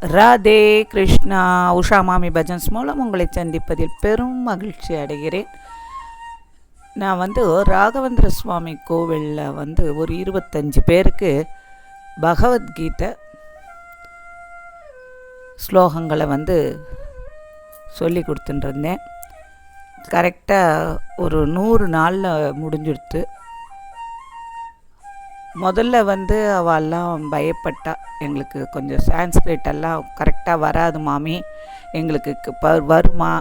ராதே கிருஷ்ணா. உஷா மாமி பஜன்ஸ் மூலம் உங்களை சந்திப்பதில் பெரும் மகிழ்ச்சி அடைகிறேன். நான் வந்து ராகவேந்திர சுவாமி கோவிலில் வந்து ஒரு இருபத்தஞ்சி பேருக்கு பகவத்கீதை ஸ்லோகங்களை வந்து சொல்லி கொடுத்துட்டுருந்தேன் கரெக்டாக ஒரு நூறு நாளில் முடிஞ்சிடுத்து. முதல்ல வந்து அவெல்லாம் பயப்பட்டா. எங்களுக்கு கொஞ்சம் சான்ஸ்கிரிட் எல்லாம் கரெக்டாக வராது மாமி. எங்களுக்கு க- ப வருமா?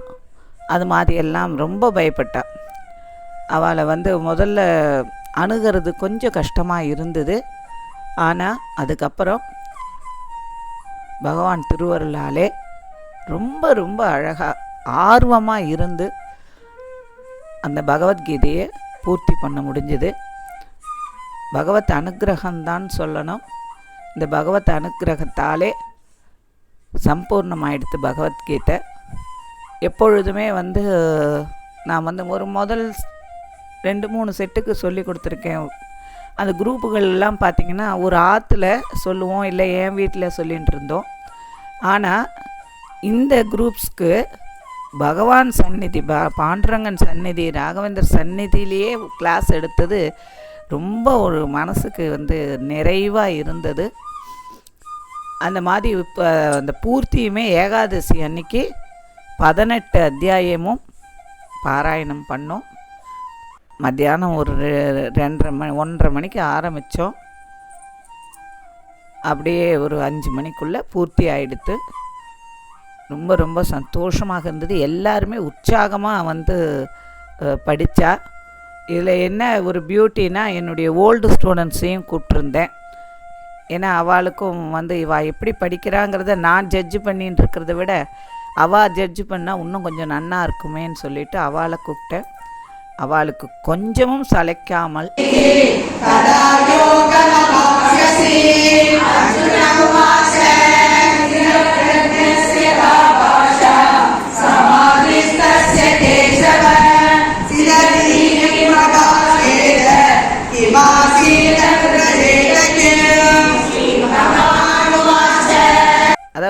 அது மாதிரி எல்லாம் ரொம்ப பயப்பட்டா. அவளை வந்து முதல்ல அணுகிறது கொஞ்சம் கஷ்டமாக இருந்தது. ஆனால் அதுக்கப்புறம் பகவான் திருவருளாலே ரொம்ப ரொம்ப அழகாக ஆர்வமாக இருந்து அந்த பகவத்கீதையை பூர்த்தி பண்ண முடிஞ்சது. பகவத் அனுகிரகம்தான் சொல்லணும். இந்த பகவத் அனுக்கிரகத்தாலே சம்பூர்ணமாயிடுத்து பகவத்கீதை. எப்பொழுதுமே வந்து நான் வந்து ஒரு முதல் ரெண்டு மூணு செட்டுக்கு சொல்லி கொடுத்துருக்கேன். அந்த குரூப்புகள் எல்லாம் பார்த்திங்கன்னா ஒரு ஆற்றுல சொல்லுவோம் இல்லை என் வீட்டில் சொல்லிகிட்டு இருந்தோம். ஆனால் இந்த குரூப்ஸ்க்கு பகவான் சந்நிதி பா பாண்டுரங்கன் சந்நிதி ராகவேந்தர் சந்நிதியிலேயே கிளாஸ் எடுத்தது ரொம்ப ஒரு மனசுக்கு வந்து நிறைவாக இருந்தது. அந்த மாதிரி இப்போ அந்த பூர்த்தியுமே ஏகாதசி அன்னைக்கு பதினெட்டு அத்தியாயமும் பாராயணம் பண்ணோம். மத்தியானம் ஒரு ரெ- ரெண்டரை மணி ஒன்றரை மணிக்கு ஆரம்பித்தோம் அப்படியே ஒரு அஞ்சு மணிக்குள்ளே பூர்த்தி ஆகிடுத்து ரொம்ப ரொம்ப சந்தோஷமாக இருந்தது. எல்லாருமே உற்சாகமாக வந்து படித்தா இதில் என்ன ஒரு பியூட்டினா என்னுடைய ஓல்டு ஸ்டூடெண்ட்ஸையும் கூப்பிட்ருந்தேன் ஏன்னா அவளுக்கும் வந்து இவா எப்படி படிக்கிறாங்கிறத நான் ஜட்ஜ் பண்ணின்னு இருக்கிறத விட அவள் ஜட்ஜ் பண்ணால் இன்னும் கொஞ்சம் நன்னா இருக்குமேன்னு சொல்லிட்டு அவளை கூப்பிட்டேன். அவளுக்கு கொஞ்சமும் சளைக்காமல்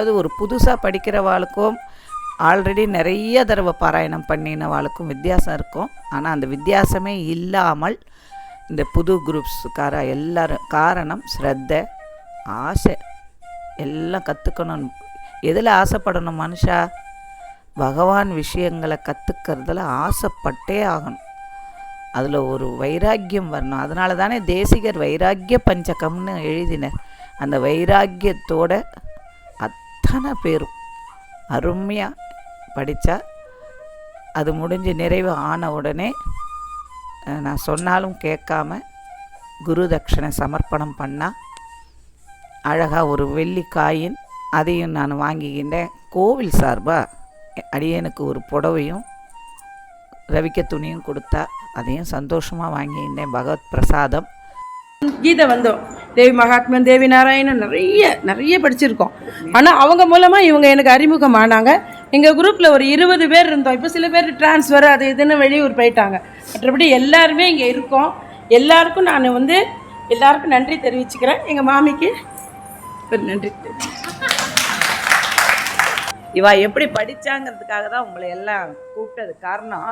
அதாவது ஒரு புதுசாக படிக்கிறவாளுக்கும் ஆல்ரெடி நிறைய தடவை பாராயணம் பண்ணினவாளுக்கும் வித்தியாசம் இருக்கும். ஆனால் அந்த வித்தியாசமே இல்லாமல் இந்த புது குரூப்ஸுக்கார எல்லாரும் காரணம் ஸ்ரத்த ஆசை எல்லாம் கற்றுக்கணும் எதில் ஆசைப்படணும் மனுஷா? பகவான் விஷயங்களை கற்றுக்கிறதுல ஆசைப்பட்டே ஆகணும். அதில் ஒரு வைராக்கியம் வரணும். அதனால தானே தேசிகர் வைராக்கிய பஞ்சகம்னு எழுதினர் அந்த வைராக்கியத்தோட அத்தனை பேரும் அருமையாக படித்தா அது முடிஞ்சு நிறைவு ஆன உடனே நான் சொன்னாலும் கேட்காம குரு தட்சணை சமர்ப்பணம் பண்ணால் அழகாக ஒரு வெள்ளி காயின் அதையும் நான் வாங்கிக்கின்றேன் கோவில் சார்பாக அடியனுக்கு ஒரு புடவையும் ரவிக்க துணியும் கொடுத்தா அதையும் சந்தோஷமாக வாங்கிக்கின்றேன் பகவத் பிரசாதம். கீதை வந்தோம் தேவி மகாத்மன் தேவி நாராயணன் நிறைய நிறைய படிச்சிருக்கோம். ஆனால் அவங்க மூலமாக இவங்க எனக்கு அறிமுகம் ஆனாங்க எங்கள் குரூப்பில் ஒரு இருபது பேர் இருந்தோம். இப்போ சில பேர் டிரான்ஸ்ஃபர் அது இதுன்னு வெளியூர் போயிட்டாங்க. மற்றபடி எல்லாருமே இங்கே இருக்கோம். எல்லாருக்கும் நான் வந்து எல்லாருக்கும் நன்றி தெரிவிச்சுக்கிறேன். எங்கள் மாமிக்கு ஒரு நன்றி இவா எப்படி படிச்சாங்கிறதுக்காக தான் உங்களை எல்லாம் கூப்பிட்டது காரணம்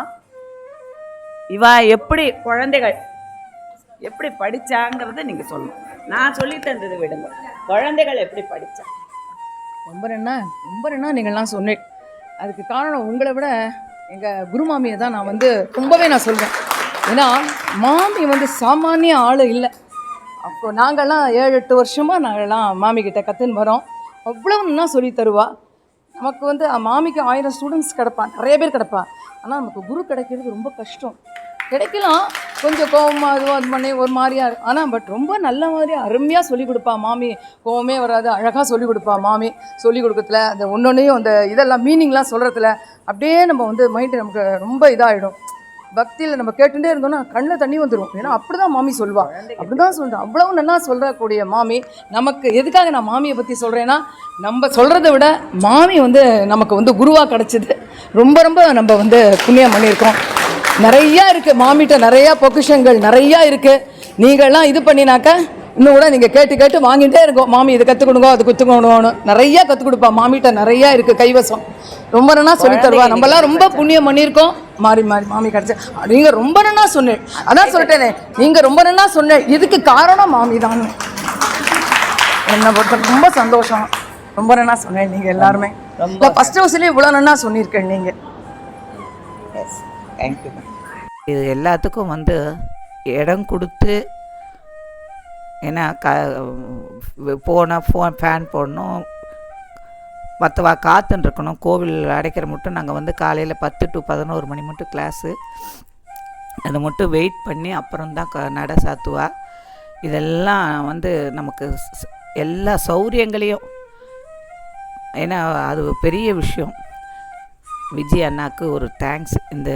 இவா எப்படி குழந்தைகள் எப்படி படித்தாங்கிறத நீங்கள் சொல்லணும். நான் சொல்லி தந்தது விடுங்க. குழந்தைகள் எப்படி படிச்சா? ரொம்ப நன்னா ரொம்ப நன்னா நீங்கள்லாம் சொன்னேன். அதுக்கு காரணம் உங்களை விட எங்கள் குரு மாமியை தான் நான் வந்து ரொம்பவே நான் சொல்வேன். ஏன்னா மாமி வந்து சாமானிய ஆள் இல்லை. அப்போ நாங்கள்லாம் ஏழு எட்டு வருஷமாக நாங்கள்லாம் மாமி கற்றுன்னு வரோம். அவ்வளவு நல்லா சொல்லி தருவா. நமக்கு வந்து மாமிக்கு ஆயிரம் ஸ்டூடெண்ட்ஸ் கிடப்பான். நிறைய பேர் கிடப்பா ஆனால் நமக்கு குரு கிடைக்கிறது ரொம்ப கஷ்டம். கிடைக்கலாம் கொஞ்சம் கோவமாக அதுவும் அது பண்ணி ஒரு மாதிரியா இருக்கும் ஆனால் பட் ரொம்ப நல்ல மாதிரி அருமையாக சொல்லி கொடுப்பா மாமி. கோவமே வராது. அழகாக சொல்லி கொடுப்பா மாமி. சொல்லி கொடுக்கறதுல அந்த ஒன்னொன்னையும் அந்த இதெல்லாம் மீனிங்லாம் சொல்கிறதுல அப்படியே நம்ம வந்து மைண்டு நமக்கு ரொம்ப இதாகிடும் பக்தியில் நம்ம கேட்டுட்டே இருந்தோம்னா கண்ணில் தண்ணி வந்துடும் ஏன்னா அப்படி தான் மாமி சொல்வா. அப்படி தான் சொல்கிறேன் அவ்வளவு நல்லா சொல்லக்கூடிய மாமி. நமக்கு எதுக்காக நான் மாமியை பற்றி சொல்கிறேன்னா நம்ம சொல்கிறத விட மாமி வந்து நமக்கு வந்து குருவாக கிடச்சிது. ரொம்ப ரொம்ப நம்ம வந்து புண்ணியம் பண்ணியிருக்கோம். நிறையா இருக்குது மாமிட்ட நிறையா பொக்கிஷங்கள் நிறையா இருக்குது நீங்கள்லாம் இது பண்ணினாக்க இன்னும் கூட நீங்கள் கேட்டு கேட்டு வாங்கிட்டே இருக்கோம் மாமி இது கற்றுக் கொடுங்க அது கொடுங்கன்னு நிறைய கற்றுக் கொடுப்பா மாமிகிட்ட நிறைய இருக்குது கைவசம். ரொம்ப நன்னா சொல்லி தருவா. நம்மலாம் ரொம்ப புண்ணியம் பண்ணியிருக்கோம். மாறி மாறி மாமி கிடச்சி நீங்கள் ரொம்ப நன்னா சொன்னேன் அதான் சொல்லிட்டேனே. நீங்கள் ரொம்ப நன்னா சொன்னேன் இதுக்கு காரணம் மாமி தான். என்னை பொறுத்த ரொம்ப சந்தோஷம். ரொம்ப நன்னா சொன்னேன் நீங்கள் எல்லாருமே. ஃபஸ்ட் ஹவுஸ்லேயே இவ்வளோ நன்னா சொன்னிருக்கேன் நீங்கள் எஸ் தேங்க்யூ இது எல்லாத்துக்கும் வந்து இடம் கொடுத்து ஏன்னா க போனால் ஃபோன் ஃபேன் போடணும். மற்றவா காத்துன்னு இருக்கணும். கோவில் அடைக்கிற மட்டும் நாங்கள் வந்து காலையில் பத்து டு பதினோரு மணி மட்டும் கிளாஸு அதை மட்டும் வெயிட் பண்ணி அப்புறம்தான் க நட சாத்துவா. இதெல்லாம் வந்து நமக்கு எல்லா சௌரியங்களையும் ஏன்னா அது பெரிய விஷயம். விஜய் அண்ணாக்கு ஒரு தேங்க்ஸ் இந்த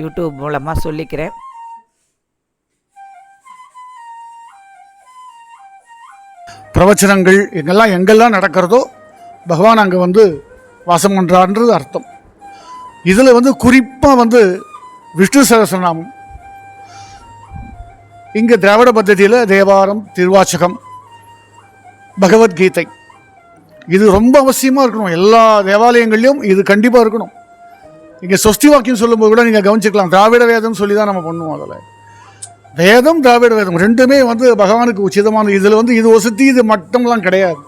யூடியூப் மூலமாக சொல்லிக்கிறேன். பிரவச்சனங்கள் எங்கெல்லாம் எங்கெல்லாம் நடக்கிறதோ பகவான் அங்கே வந்து வாசம் பண்ணுறான்றது அர்த்தம். இதில் வந்து குறிப்பாக வந்து விஷ்ணு சகசரநாமம். இங்கே திராவிட பద్ధதியில் தேவாரம் திருவாச்சகம் பகவத்கீதை. இது ரொம்ப அவசியமாக இருக்கணும். எல்லா தேவாலயங்கள்லையும் இது கண்டிப்பாக இருக்கணும். இங்கே சொஸ்தி வாக்கியம் சொல்லும்போது கூட நீங்கள் கவனிச்சுக்கலாம். திராவிட வேதம் சொல்லி தான் நம்ம பண்ணுவோம் அதில். வேதம் திராவிட வேதம் ரெண்டுமே வந்து பகவானுக்கு உச்சிதமான இதில் வந்து இது ஒசத்தி இது மட்டும்லாம் கிடையாது.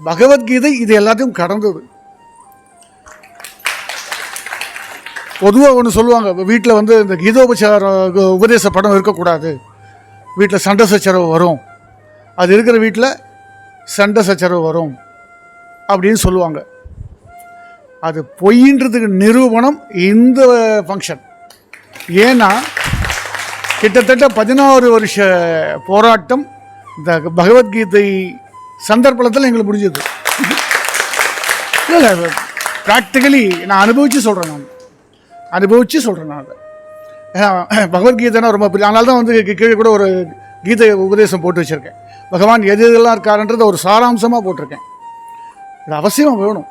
பகவத்கீதை இது எல்லாத்தையும் கடந்தது. பொதுவாக ஒன்று சொல்லுவாங்க வீட்டில் வந்து இந்த கீதோபச்சார உபதேச படம் இருக்கக்கூடாது. வீட்டில் சண்டை சச்சரவு வரும். அது இருக்கிற வீட்டில் சண்டை சச்சரவு வரும் அப்படின்னு சொல்லுவாங்க. அது பொய்ன்றதுக்கு நிரூபணம் இந்த ஃபங்க்ஷன் ஏன்னா கிட்டத்தட்ட பதினாறு வருஷ போராட்டம் இந்த பகவத்கீதை சந்தர்ப்பத்தில் எங்களுக்கு முடிஞ்சது. இல்லை ப்ராக்டிக்கலி நான் அனுபவித்து சொல்கிறேன் நான். அனுபவித்து சொல்கிறேன் நான் அதை. ஏன்னா பகவத்கீதைனா ரொம்ப பெரிய அதனால தான் வந்து கீழே கூட ஒரு கீதை உபதேசம் போட்டு வச்சுருக்கேன். பகவான் எது எதெல்லாம் இருக்காருன்றத ஒரு சாராம்சமாக போட்டிருக்கேன். இது அவசியமாக வேணும்.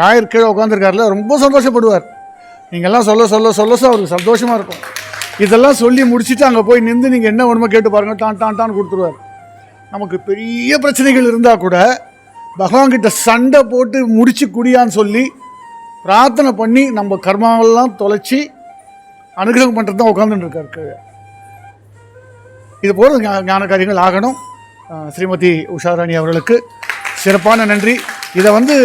ராயர் கீழே உட்காந்துருக்காருல ரொம்ப சந்தோஷப்படுவார். நீங்கள்லாம் சொல்ல சொல்ல சொல்ல சொல்ல அவருக்கு சந்தோஷமாக இருக்கும். இதெல்லாம் சொல்லி முடிச்சுட்டு அங்கே போய் நின்று நீங்கள் என்ன வேணுமோ கேட்டு பாருங்க டான் டான் டான் கொடுத்துருவார். நமக்கு பெரிய பிரச்சனைகள் இருந்தால் கூட பகவான்கிட்ட சண்டை போட்டு முடிச்சு குடியான்னு சொல்லி பிரார்த்தனை பண்ணி நம்ம கர்மாவெல்லாம் தொலைச்சி அனுகிரகம் பண்ணுறது தான் உட்காந்துட்டு இருக்காரு இது போல ஞான காரியங்கள் ஆகணும். ஸ்ரீமதி உஷாராணி அவர்களுக்கு சிறப்பான நன்றி. இதை வந்து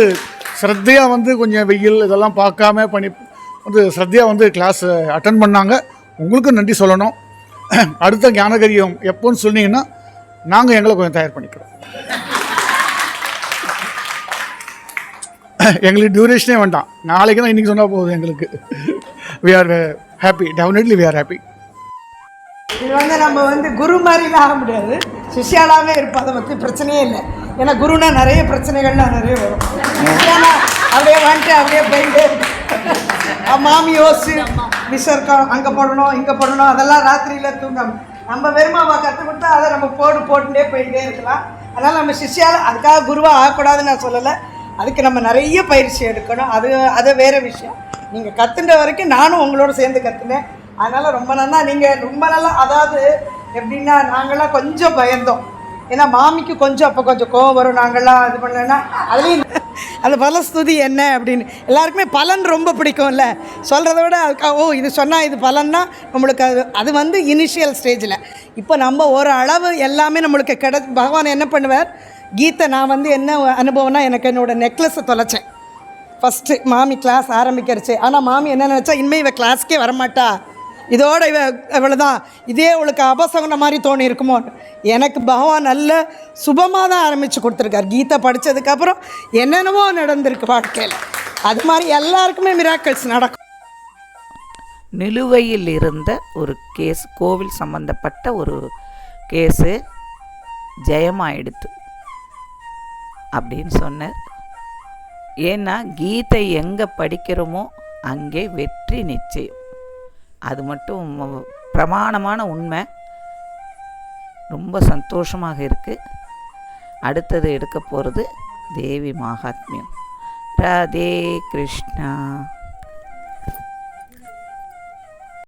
ஸ்ரத்தையாக வந்து கொஞ்சம் வெயில் இதெல்லாம் பார்க்காம பண்ணி வந்து ஸ்ரத்தையாக வந்து கிளாஸ் அட்டன் பண்ணாங்க. உங்களுக்கும் நன்றி சொல்லணும். அடுத்த ஞானகரியம் எப்போன்னு சொன்னீங்கன்னா நாங்கள் எங்களை கொஞ்சம் தயார் பண்ணிக்கிறோம். எங்களுக்கு டியூரேஷனே வேண்டாம். நாளைக்கு தான் இன்றைக்கி சொன்னால் போதும் எங்களுக்கு. We are happy definitely we are happy இது வந்து நம்ம வந்து குரு மாதிரிலாம் ஆக முடியாது. சிஷ்யாலாவே இருப்போம் அதை பற்றி பிரச்சனையே இல்லை. ஏன்னா குருனா நிறைய பிரச்சனைகள்லாம் நிறைய வரும். சிஷ்யானா அப்படியே வந்துட்டு அப்படியே போயிட்டு மாமி யோசி விசர்க்கம் அங்கே போடணும் இங்கே போடணும் அதெல்லாம் ராத்திரியில் தூங்காம. நம்ம வெறுமாவா கற்றுக் கொடுத்தா அதை நம்ம போடு போட்டுட்டே போயிட்டே இருக்கலாம். அதனால் நம்ம சிஷியால் அதுக்காக குருவாக ஆகக்கூடாதுன்னு நான் சொல்லலை. அதுக்கு நம்ம நிறைய பயிற்சி எடுக்கணும். அது அது வேறு விஷயம். நீங்கள் கற்றுன்ற வரைக்கும் நானும் உங்களோட சேர்ந்து கற்றுனேன் அதனால் ரொம்ப நல்லா நீங்கள் ரொம்ப நல்லா அதாவது எப்படின்னா நாங்களாம் கொஞ்சம் பயந்தோம். ஏன்னா மாமிக்கு கொஞ்சம் அப்போ கொஞ்சம் கோவம் வரும். நாங்களாம் இது பண்ணலன்னா அதுலேயும் அந்த பலஸ்துதி என்ன அப்படின்னு எல்லாருக்குமே பலன் ரொம்ப பிடிக்கும்ல. சொல்கிறத விட அதுக்காக ஓ இது சொன்னால் இது பலன்னா நம்மளுக்கு அது அது வந்து இனிஷியல் ஸ்டேஜில் இப்போ நம்ம ஒரு அளவு எல்லாமே நம்மளுக்கு கிட பகவான் என்ன பண்ணுவார்? கீதை நான் வந்து என்ன அனுபவம்னா எனக்கு என்னோடய நெக்லஸை தொலைச்சேன். ஃபஸ்ட்டு மாமி கிளாஸ் ஆரம்பிக்கிறச்சு. ஆனால் மாமி என்ன நினச்சா இனிமேல் இவள் கிளாஸ்க்கே வரமாட்டா. இதோட இவ இவ்வளோதான் இதே இவளுக்கு அபசகுன மாதிரி தோணி இருக்குமோ எனக்கு பகவான் நல்ல சுபமாக தான் ஆரம்பித்து கொடுத்துருக்கார். கீதை படித்ததுக்கப்புறம் என்னென்னவோ நடந்திருக்கு வாழ்க்கையில். அது மாதிரி எல்லாருக்குமே மிராக்கிள்ஸ் நடக்கும். நிலுவையில் இருந்த ஒரு கேஸ் கோவில் சம்பந்தப்பட்ட ஒரு கேஸு ஜெயமாயிடுத்து அப்படின்னு சொன்னார். ஏன்னா கீதை எங்கே படிக்கிறோமோ அங்கே வெற்றி நிச்சயம். அது மட்டும் பிரமாணமான உண்மை. ரொம்ப சந்தோஷமாக இருக்குது அடுத்தது எடுக்க போகிறது தேவி மகாத்மியம். ராதே கிருஷ்ணா.